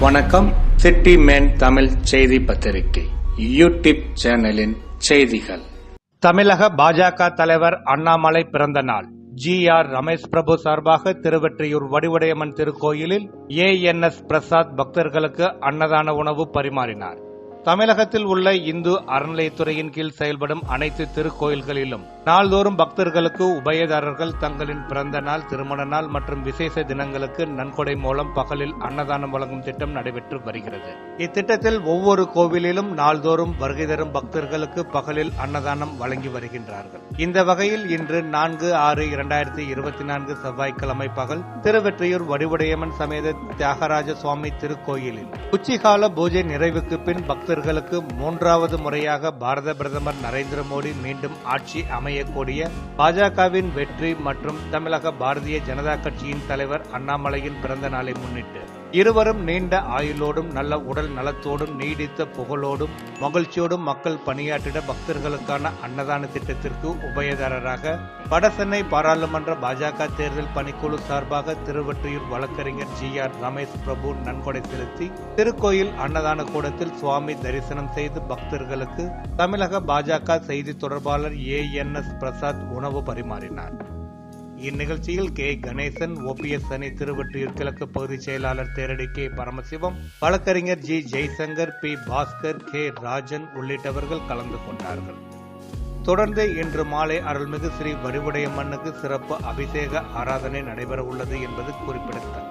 வணக்கம். City man Tamil செய்தி பத்திரிகை. யூடியூப் சேனலின் செய்திகள். தமிழக பாஜக தலைவர் அண்ணாமலை பிறந்த நாள். ஜி ஆர் ரமேஷ் பிரபு சார்பாக திருவெற்றியூர் வடிவுடையம்மன் திருக்கோயிலில் ஏஎன்எஸ் பிரசாத் பக்தர்களுக்கு அன்னதான உணவு பரிமாறினார். தமிழகத்தில் உள்ள இந்து அறநிலையத்துறையின் கீழ் செயல்படும் அனைத்து திருக்கோயில்களிலும் நாள்தோறும் பக்தர்களுக்கு உபயதாரர்கள் தங்களின் பிறந்த நாள் திருமண நாள் மற்றும் விசேஷ தினங்களுக்கு நன்கொடை மூலம் பகலில் அன்னதானம் வழங்கும் திட்டம் நடைபெற்று வருகிறது. இத்திட்டத்தில் ஒவ்வொரு கோவிலிலும் நாள்தோறும் வருகை தரும் பக்தர்களுக்கு பகலில் அன்னதானம் வழங்கி வருகின்றார்கள். இந்த வகையில் இன்று நான்கு ஆறு இரண்டாயிரத்தி இருபத்தி நான்கு செவ்வாய்க்கிழமை பகல் திருவெற்றியூர் வடிவுடையம்மன் சமேத தியாகராஜ சுவாமி திருக்கோயிலில் உச்சிகால பூஜை நிறைவுக்கு பின் இந்தியர்களுக்கு மூன்றாவது முறையாக பாரத பிரதமர் நரேந்திர மோடி மீண்டும் ஆட்சி அமையக்கூடிய பாஜகவின் வெற்றி மற்றும் தமிழக பாரதிய ஜனதா கட்சியின் தலைவர் அண்ணாமலையின் பிறந்த நாளை முன்னிட்டு. இருவரும் நீண்ட ஆயுளோடும் நல்ல உடல் நலத்தோடும் நீடித்த புகழோடும் மகிழ்ச்சியோடும் மக்கள் பணியாற்றிட பக்தர்களுக்கான அன்னதான திட்டத்திற்கு உபயதாரராக வடசென்னை பாராளுமன்ற பாஜக தேர்தல் பணிக்குழு சார்பாக திருவற்றியூர் வழக்கறிஞர் ஜி ஆர் ரமேஷ் பிரபு நன்கொடை செலுத்தி திருக்கோயில் அன்னதான கூடத்தில் சுவாமி தரிசனம் செய்து பக்தர்களுக்கு தமிழக பாஜக செய்தி தொடர்பாளர் ஏ என் எஸ் பிரசாத் உணவு பரிமாறினார். இந்நிகழ்ச்சியில் கே. கணேசன் ஓபிஎஸ் அணி திருவொற்றியூர் கிழக்கு பகுதி செயலாளர் தேரடி கே. பரமசிவம் வழக்கறிஞர் G. Jaishankar P. Bhaskar K. Rajan உள்ளிட்டவர்கள் கலந்து கொண்டார்கள். தொடர்ந்து இன்று மாலை அருள்மிகு ஸ்ரீ வடிவுடையம்மனுக்கு சிறப்பு அபிஷேக ஆராதனை நடைபெற உள்ளது என்பது குறிப்பிடத்தக்கது.